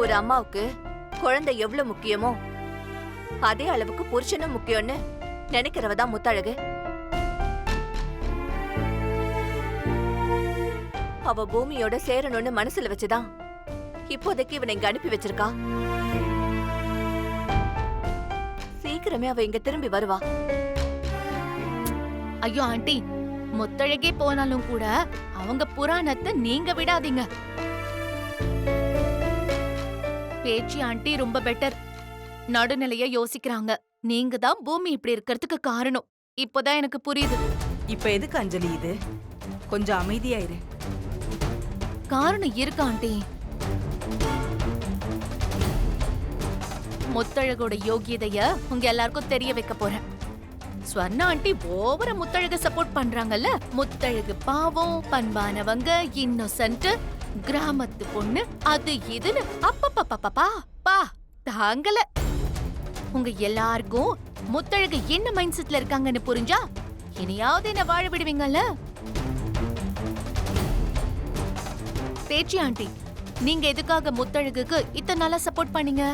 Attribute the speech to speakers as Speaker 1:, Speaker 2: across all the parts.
Speaker 1: ஒரு அம்மாவுக்கு குழந்தை எவ்வளவு முக்கியமோ அதே அளவுக்கு புருஷனும் முக்கியம்னு நினைக்கிறவ தான் முத்தழகு. அவ பூமியோட சேரணும்னு மனசுல வச்சுதான் இப்போதைக்கு இவனை இங்க அனுப்பி வச்சிருக்கா. சீக்கிரமே அவ இங்க திரும்பி வருவா.
Speaker 2: ஐயோ ஆண்டி முத்தழகே போனாலும் கூட அவங்க புராணத்தை நீங்க விடாதீங்க. பேச்சு ஆண்டி ரொம்ப பெட்டர் நடுநிலைய யோசிக்கிறாங்க. நீங்க தான் பூமி இப்படி இருக்கிறதுக்கு காரணம். இப்போதான் எனக்கு புரியுது.
Speaker 3: இப்ப எதுக்கு அஞ்சலி இது? கொஞ்சம் அமைதியாயிரு
Speaker 2: காரணம் இருக்கு ஆண்டி. முத்தழகோட யோகியதைய உங்க எல்லாருக்கும் தெரிய வைக்க போறேன். ஸ்வர்ணா ஆண்டி ஓவர முத்தழக சப்போர்ட் பண்றாங்கல்ல? முத்தழகு பாவம் பண்பானவங்க இன்னொசன்ட் கிராமத்து பொண்ணு அது இதுன்னு அப்பப்பப்பப்பா பா தாங்கல. உங்க எல்லாருக்கும் முத்தழகு என்ன மைண்ட் செட்ல இருக்காங்கன்னு புரிஞ்சா இனியாவது என்ன வாழ விடுவீங்கல்ல? பேச்சி ஆண்டி நீங்க எதுக்காக முத்தழகுக்கு இத்தனை நாளா சப்போர்ட் பண்ணீங்க?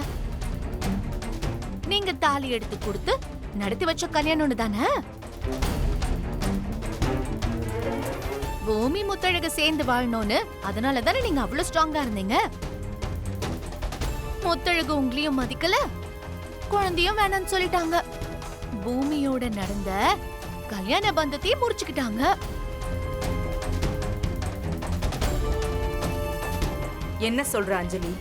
Speaker 2: நீங்க தாலி எடுத்து கொடுத்து நடத்தி வச்ச கல்யாணம்னு தானே? பூமி முத்தழக சேர்ந்து வாழணும்னு அதனால தானே நீங்க அவ்வளவு ஸ்ட்ராங்கா இருந்தீங்க? முத்தழகு உங்களையும் மதிக்கல குழந்தையும் வேணாம்னு சொல்லிட்டாங்க. பூமியோட நடந்த கல்யாண பந்தத்தையும் முடிச்சுக்கிட்டாங்க
Speaker 3: என்ன சொல்ற அஞ்சலி?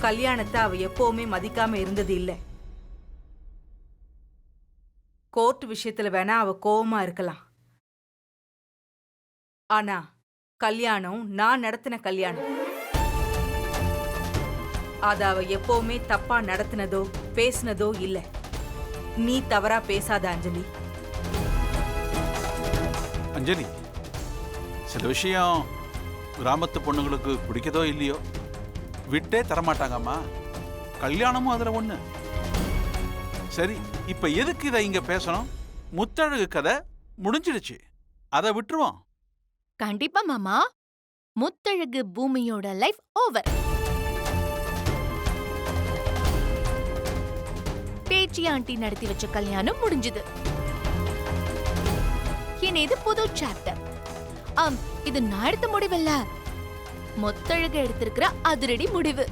Speaker 3: கல்யாணத்தை அவ எப்பவுமே மதிக்காம இருந்தது இல்ல. கோர்ட் விஷயத்துல வேணா அவ கோவமா இருக்கலாம். ஆனா கல்யாணம் நான் நடத்தின கல்யாணம். அத அவ எப்பவுமே தப்பா நடத்தினதோ பேசினதோ இல்ல. நீ தவறா பேசாத அஞ்சலி.
Speaker 4: அஞ்சலி சில விஷயம் கிராமத்து பொண்ணுங்களுக்கு பிடிக்கதோ இல்லையோ விட்டே தரமாட்டாங்கம்மா. கல்யாணமும் அதுல ஒண்ணு. சரி இப்ப எதுக்கு இதை இங்க பேசணும்? முத்தழகு கதை முடிஞ்சிடுச்சு. அதை விட்டுருவோம்.
Speaker 2: கண்டிப்பா மாமா. முத்தழகு பூமியோட லைஃப் ஓவர். பேச்சி ஆண்டி நடத்தி வச்ச கல்யாணம் முடிஞ்சது. இனி இது புது சாப்டர் ஆம் இது நான் எடுத்த முடிவில்ல. முத்தழகு எடுத்திருக்கிற அதிரடி முடிவு.